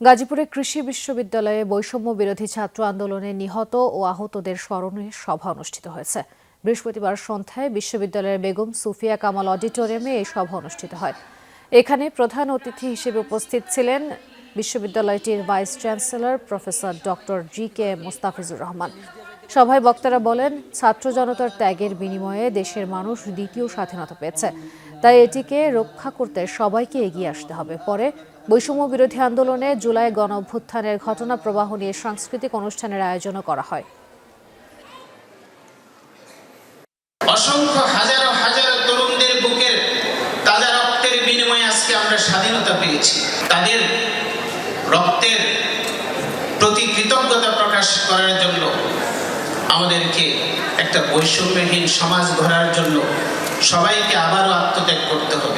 গাজীপুরে কৃষি বিশ্ববিদ্যালয়ে বৈষম্য বিরোধী ছাত্র আন্দোলনে নিহত ও আহতদের স্মরণে সভা অনুষ্ঠিত হয়েছে। বৃহস্পতিবার সন্ধ্যায় বিশ্ববিদ্যালয়ের বেগম সুফিয়া কামাল অডিটোরিয়ামে এই সভা অনুষ্ঠিত হয়। এখানে প্রধান অতিথি হিসেবে উপস্থিত ছিলেন বিশ্ববিদ্যালয়টির vice chancellor professor doctor G K Mostafizur Rahman. সভায় বক্তারা বলেন, ছাত্র জনতার ত্যাগের বিনিময়ে দেশের মানুষ দ্বিতীয় স্বাধীনতা পেয়েছে। তাই এটিকে রক্ষা করতে সবাইকে এগিয়ে আসতে হবে। পরে বৈষম্য বিরোধী আন্দোলনে জুলাই গণ অভ্যুত্থানের ঘটনা প্রবাহ নিয়ে সাংস্কৃতিক অনুষ্ঠানের আয়োজনও করা হয়। তাদের রক্তের প্রতি কৃতজ্ঞতা প্রকাশ করার জন্য আমাদেরকে একটা বৈষম্যহীন সমাজ গড়ার জন্য সবাইকে আবারও আত্মত্যাগ করতে হবে।